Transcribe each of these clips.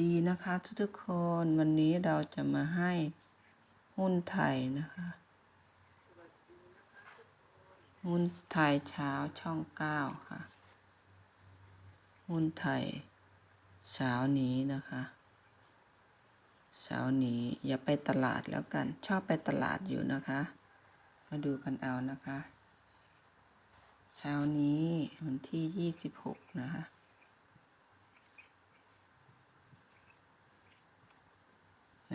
ดีนะคะทุกๆคนวันนี้เราจะมาให้หุ้นไทยนะคะ หุ้นไทยเช้าช่องเก้าค่ะ หุ้นไทยเช้านี้นะคะเช้านี้อย่าไปตลาดแล้วกัน ชอบไปตลาดอยู่นะคะ มาดูกันเอานะคะ เช้านี้วันที่ยี่สิบหกนะคะ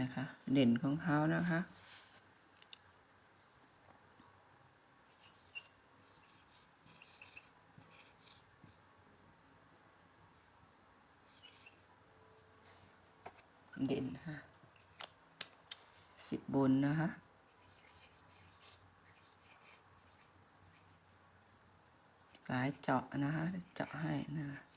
นะคะ เด่นของเขานะคะเด่นค่ะสิบบนนะคะสายเจาะนะคะเจาะให้นะตา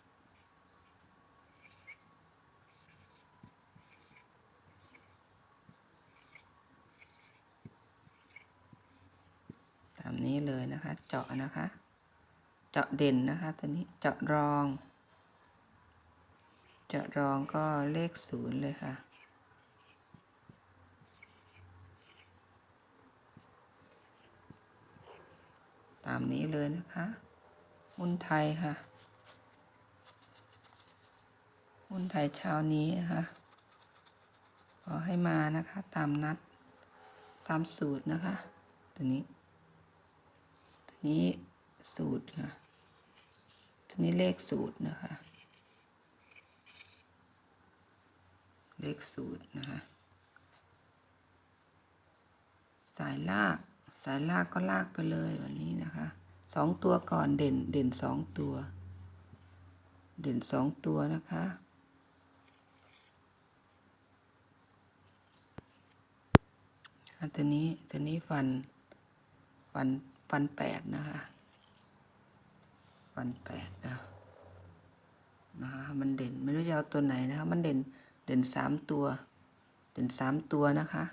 นี้เลยนะคะ เจาะนะคะ เจาะเด่นนะคะตัวนี้เจาะรอง เจาะรองก็เลขศูนย์เลยค่ะ ตามนี้เลยนะคะหุ้นไทยค่ะหุ้นไทยเช้านี้นะคะขอให้มานะคะ ตามนัดตามสูตรนะคะ ตัวนี้ นี้สูตรค่ะตัวนี้เลขสูตรนะคะ เลขสูตรนะคะ สายลาก สายลากก็ลากไปเลยวันนี้นะคะสองตัวก่อนเด่นเด่นสองตัว เด่นสองตัวนะคะอันตัวนี้ตัวนี้ฟันฟัน ฟันแปดนะคะฟันแปดนะนะคะมันเด่นไม่รู้จะเอาตัวไหนนะคะ มันเด่นเด่นสามตัว เด่นสามตัวนะคะ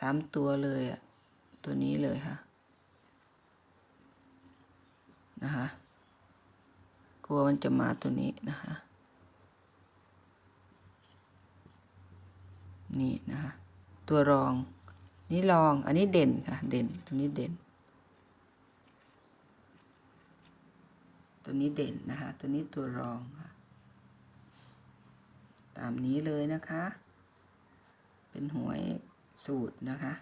สามตัวเลยอะตัวนี้เลยค่ะนะคะกลัวมันจะมาตัวนี้นะคะ นี่นะคะตัวรองนี่รองอันนี้เด่นค่ะ เด่นตัวนี้เด่น ตัวนี้เด่นนะคะ ตัวนี้ตัวรองค่ะ ตามนี้เลยนะคะ เป็นหวยสูตรนะคะ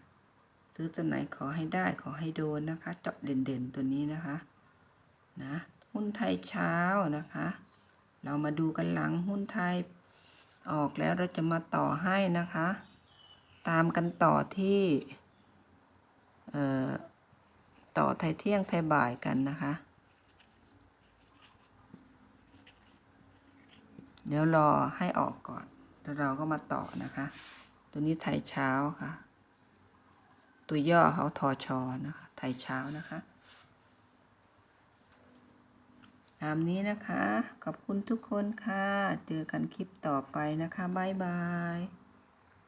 ซื้อตัวไหนขอให้ได้ขอให้โดนนะคะ เจาะเด่นๆตัวนี้นะคะ นะหุ้นไทยเช้านะคะ เรามาดูกันหลังหุ้นไทยออกแล้วเราจะมาต่อให้นะคะ ตามกันต่อที่ต่อไทยเที่ยงไทยบ่ายกันนะคะ ดี๋ยวรอให้ออกก่อน แล้วเราก็มาต่อนะคะ ตัวนี้ไทยเช้าค่ะ ตัวย่อเขาทอชอนะคะ ไทยเช้านะคะตามนี้นะคะ ขอบคุณทุกคนค่ะ เจอกันคลิปต่อไปนะคะ บ๊ายบาย